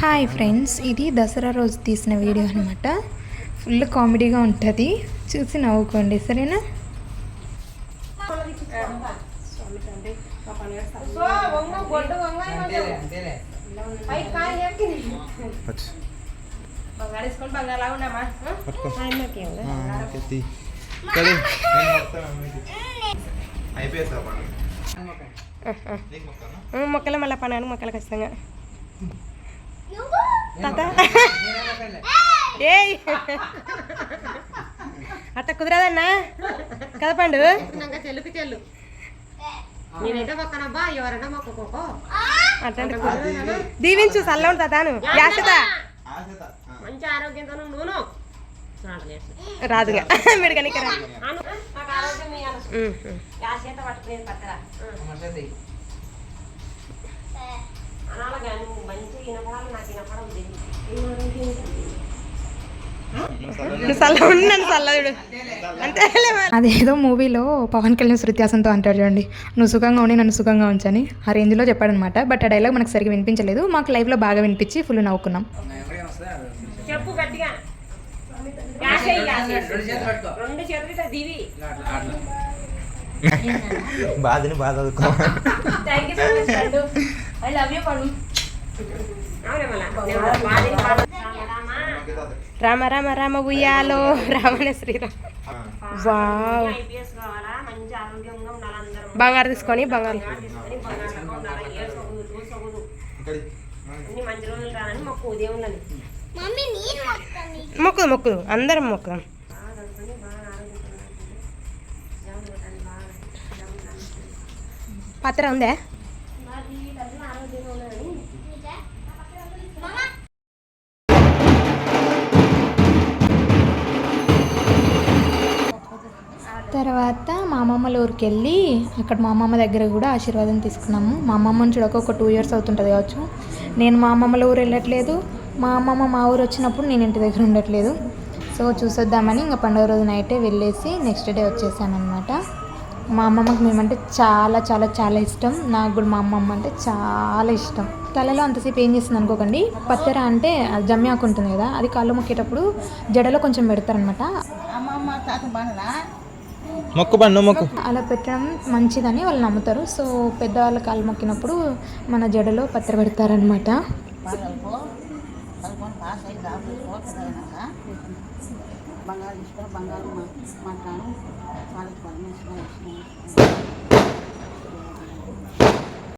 Hi friends ఇది దసరా రోజు తీసిన వీడియో అనమాట ఫుల్ కామెడీగా ఉంటుంది. చూసి నవ్వుకోండి సరేనా? మొక్కల మళ్ళీ పనాను మొక్కలు ఖచ్చితంగా. తాత. ఏయ్. అట్ట కుదరదన్నా? కదా పండు? చెల్లుకి చెల్లు. నేనైతే పక్కనబ్బా ఎవరైనా మొక్కుకోకో అట్లాంటి దీవించు సల్ల తాను యాసత. మంచి ఆరోగ్యంతో నూనె. రాదుగా. మీరు కనుక అను. నాకు అదేదో మూవీలో పవన్ కళ్యాణ్ శృత్యాసంతో అంటాడు చూడండి నువ్వు సుఖంగా ఉండి నన్ను సుఖంగా ఉంచని ఆ రేంజ్లో చెప్పాడనమాట. బట్ ఆ డైలాగ్ మనకు సరిగ్గా వినిపించలేదు. మాకు లైవ్లో బాగా వినిపించి ఫుల్ నవ్వుకున్నాం. చెప్పు గట్టిగా. బాధని బాధ అవునే మళ్ళా? బాధని బాధ రామ రామ రామ ఉయ్యాలో. రామణ శ్రీరామ్. వావ్. బంగారు తీసుకొని బంగారు. మొక్కు మొక్కు మొక్కుదు మొక్కుదు. అందరం మొక్కుదాం. పత్ర ఉందా? తర్వాత మా అమ్మమ్మల ఊరికి వెళ్ళి అక్కడ మా అమ్మమ్మ దగ్గర కూడా ఆశీర్వాదం తీసుకున్నాము. మా అమ్మమ్మని చూడక ఒక టూ ఇయర్స్ అవుతుంటుంది కావచ్చు. నేను మా అమ్మమ్మల ఊరు వెళ్ళట్లేదు. మా అమ్మమ్మ మా ఊరు వచ్చినప్పుడు నేను ఇంటి దగ్గర ఉండట్లేదు. సో చూసొద్దామని ఇంకా పండుగ రోజు నైటే వెళ్ళేసి నెక్స్ట్ డే వచ్చేసానమాట మా అమ్మమ్మకి మేమంటే చాలా చాలా చాలా ఇష్టం. నాకు కూడా మా అమ్మమ్మ అంటే చాలా ఇష్టం. తలలో అంతసేపు ఏం చేస్తుంది అనుకోకండి. పత్తెర అంటే అది జమ్యాకు ఉంటుంది కదా అది కాళ్ళు మొక్కేటప్పుడు జడలో కొంచెం పెడతారనమాట మొక్కు పండు మొక్కు. అలా పెట్టడం మంచిదని వాళ్ళు నమ్ముతారు. సో పెద్దవాళ్ళ కాలు మొక్కినప్పుడు మన జడలో పత్ర పెడతారనమాట బంగారు తీసుకొని బంగారు వాళ్ళకి